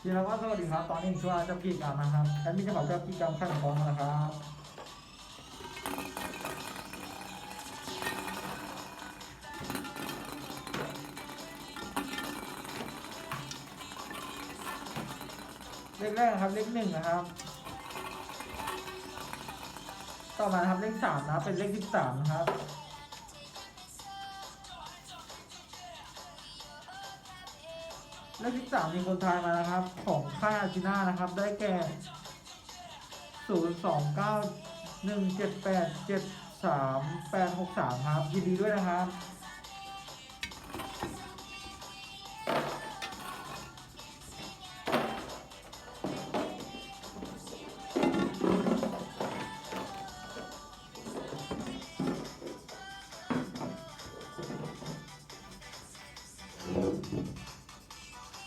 ทีแล้วก็สวัสดีครับ ตอนนี้ช่วงเจ้ากิจกรรมนะครับแอดมินจะขอเจ้ากิจกรรมขั้นกองนะครับเลขแรกนะครับเลขหนึ่งนะครับ ต่อมานะครับเลขสามนะเป็นเลขสิบสามนะครับ เลขที่สามมีคนทายมานะครับ ของค่ายอาจิน่านะครับ ได้แก่ศูนย์สองเก้าหนึ่งเจ็ดแปดเจ็ดสามแปดหกสามครับ ยินดีด้วยนะครับ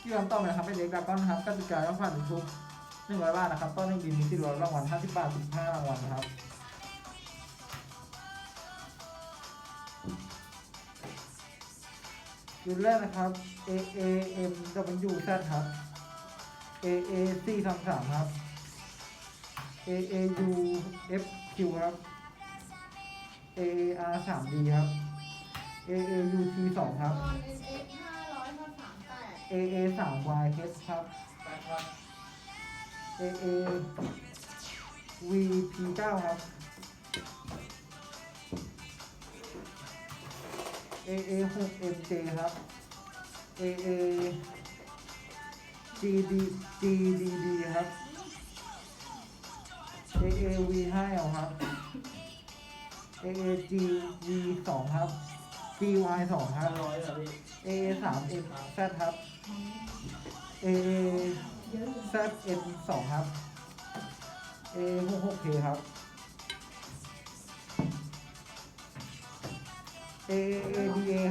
ที่เราต่อไปนะครับเป็นเด็กดราก้อนนะครับกติกาต้องผ่านทุกหนึ่งร้อยบาทนะครับต้นหนึ่งบินมีสิบรางวัลห้าสิบบาทสิบห้ารางวัลนะครับจุดแรกนะครับ A A M W Z ครับ A A C สามสามครับ A A U F Q ครับ A A R สาม D ครับ A A U T สองครับตอามแปด A A สาม Y H ครับ A A V P เก้าครับ A A หก M J ครับ A A G D G D D ครับ A A V ห้า L ครับ A A G V สองครับ G Y สองครับ ร้อยเหรอพี่ A A สาม M Z ครับ A Z N สองครับ A หกหก K ครับ A A D A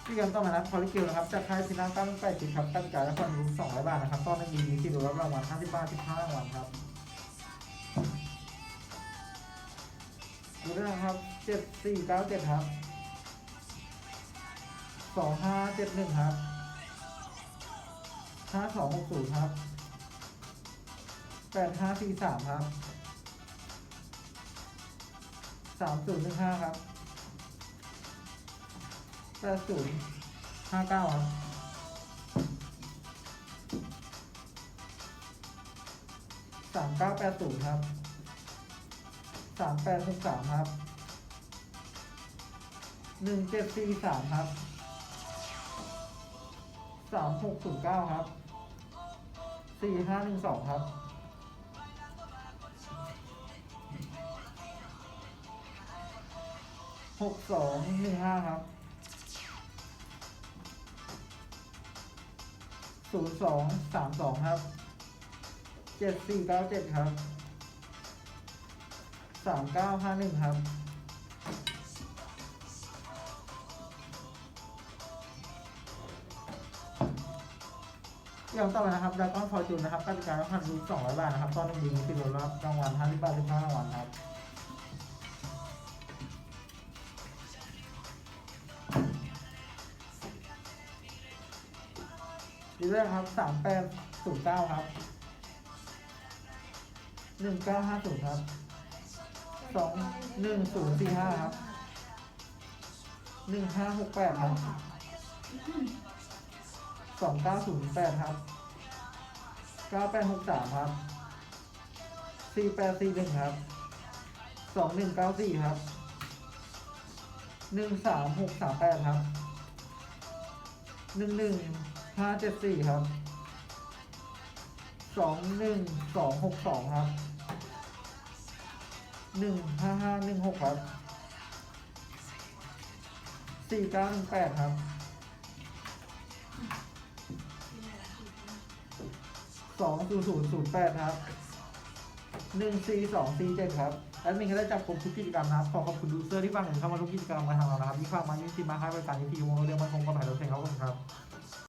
ครับที่กันต้องมานับคอลิเกลนะครับจากค่ายพินาต้าตั้งแต่ติดครับตั้งใจและคนรู้สองร้อยบาทนะครับต้อนนั้นดีที่รู้รับรางวัลห้าสิบบาทสิบห้ารางวัลครับดูด้วยนะครับเจ็ดสี่เก้าเจ็ดครับสองห้าเจ็ดหนึ่งครับห้าสองหกศูนย์ครับแปดห้าสี่สามครับสามศูนย์หนึ่งห้าครับ แปดศูนย์ห้าเก้าครับสามเก้าแปดศูนย์ครับสามแปดหกสามครับหนึ่งเจ็ดสี่สามครับสามหกศูนย์เก้าครับสี่ห้าหนึ่งสองครับหกสองหนึ่งห้าครับ ศูนย์สองสามสองครับเจ็ดสี่เก้าเจ็ดครับสามเก้าห้าหนึ่งครับอย่างต่อไปนะครับดากอนฟอร์จูนนะครับกติกาพันรูสองร้อยบาทนะครับตอนหนึ่งดีมีสิบรับรางวัลห้าสิบบาทสิบห้ารางวัลครับ ดีเรื่องครับสามแปดศูนย์เก้าครับหนึ่งเก้าห้าศูนย์ครับสองหนึ่งศูนย์สี่ห้าครับหนึ่งห้าหกแปดครับสองเก้าศูนย์แปดครับเก้าแปดหกสามครับสี่แปดสี่หนึ่งครับสองหนึ่งเก้าสี่ครับหนึ่งสามหกสามแปดครับหนึ่งหนึ่ง ห้าเจ็ดสี่ครับสองหนึ่งสองหกสองครับหนึ่งห้าห้าหนึ่งหกครับสี่เก้าหนึ่งแปดครับสองศูนย์ศูนย์ศูนย์แปดครับหนึ่งสี่สองสี่เจ็ดครับแอดมินก็ได้จับกลุ่มทุกกิจกรรมนะครับ ขอขอบคุณดูเซอร์ที่ฟังเห็นเข้ามาทุกกิจกรรมมาทางเรานะครับที่ฟังมายี่สิบมาให้บริการยี่สิบวงเราเรียกมันคงกระแสรถเซ็งเขาครับ